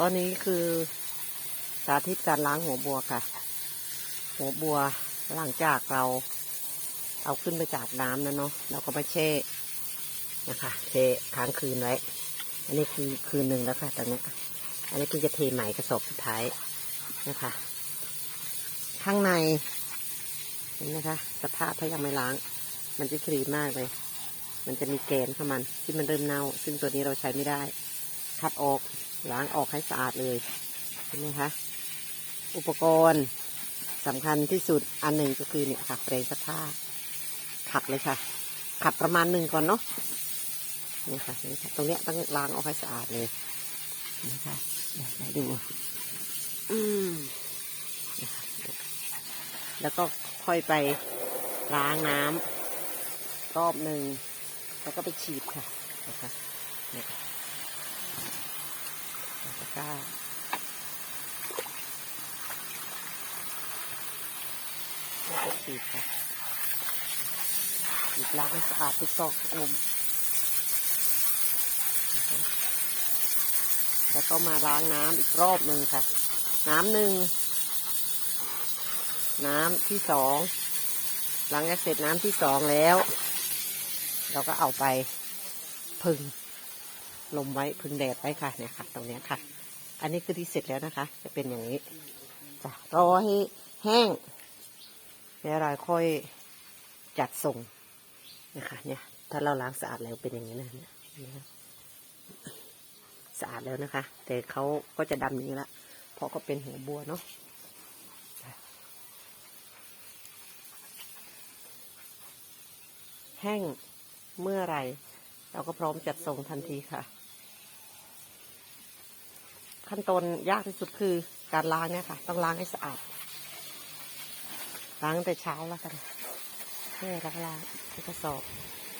ตอนนี้คือสาธิตการล้างหัวบัวค่ะ หัวบัวหลังจากเราเอาขึ้นไปจากน้ำนะเนาะเราก็มาแช่นะคะเทค้างคืนไว้ อันนี้คือคืนหนึ่งแล้วค่ะตอนนี้ อันนี้คือจะเทใหม่กระสอบสุดท้ายนะคะ ข้างใน เห็นไหมคะ สภาพถ้ายังไม่ล้าง มันจะครีมมากเลย มันจะมีแกนของมันที่มันเริ่มเน่า ซึ่งตัวนี้เราใช้ไม่ได้ คัดออก ล้างออกให้สะอาดเลยเห็นไหมคะอุปกรณ์สำคัญที่สุดอันหนึ่งก็คือเนี่ยค่ะแปรงซักผ้าขัดเลยค่ะ ขัดประมาณหนึ่งก่อนเนาะนี่ค่ะนี่ค่ะ ตรงเนี้ยต้องล้างออกให้สะอาดเลยนี่ค่ะเดี๋ยวให้ดู อืมนี่ค่ะแล้วก็ค่อยไปล้างน้ำรอบหนึ่งแล้วก็ไปฉีดค่ะนะคะเนี่ย แล้วก็แล้วก็ฉีดค่ะฉีดล้างให้สะอาดทุกซอกทุกมุมแล้วก็มาล้างน้ำอีกรอบหนึ่งค่ะ น้ำหนึ่ง น้ำที่สองหลังจากเสร็จน้ำที่สองแล้ว เราก็เอาไปพึ่ง ลมไว้พึ่งแดดไว้ค่ะเนี่ยค่ะ ตรงนี้ค่ะ อันนี้คือที่เสร็จแล้วนะคะ จะเป็นอย่างนี้จ้ะรอให้แห้งแล้วเราค่อยจัดส่งนะคะเนี่ย ถ้าเราล้างสะอาดแล้วเป็นอย่างนี้นะเนี่ยสะอาดแล้วนะคะ แต่เขาก็จะดำอย่างนี้ละเพราะก็เป็นหัวบัวเนาะแห้งเมื่อไรเราก็พร้อมจัดส่งทันทีค่ะ ขั้นตอนยากที่สุดคือการล้างเนี่ยค่ะ ต้องล้างให้สะอาด ล้างตั้งแต่เช้าแล้วกันแค่ล้างล้างกระสอบ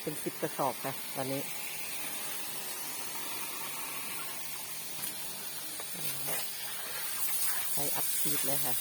เป็นสิบกระสอบค่ะตอนนี้ใช้อัดฉีดเลยค่ะ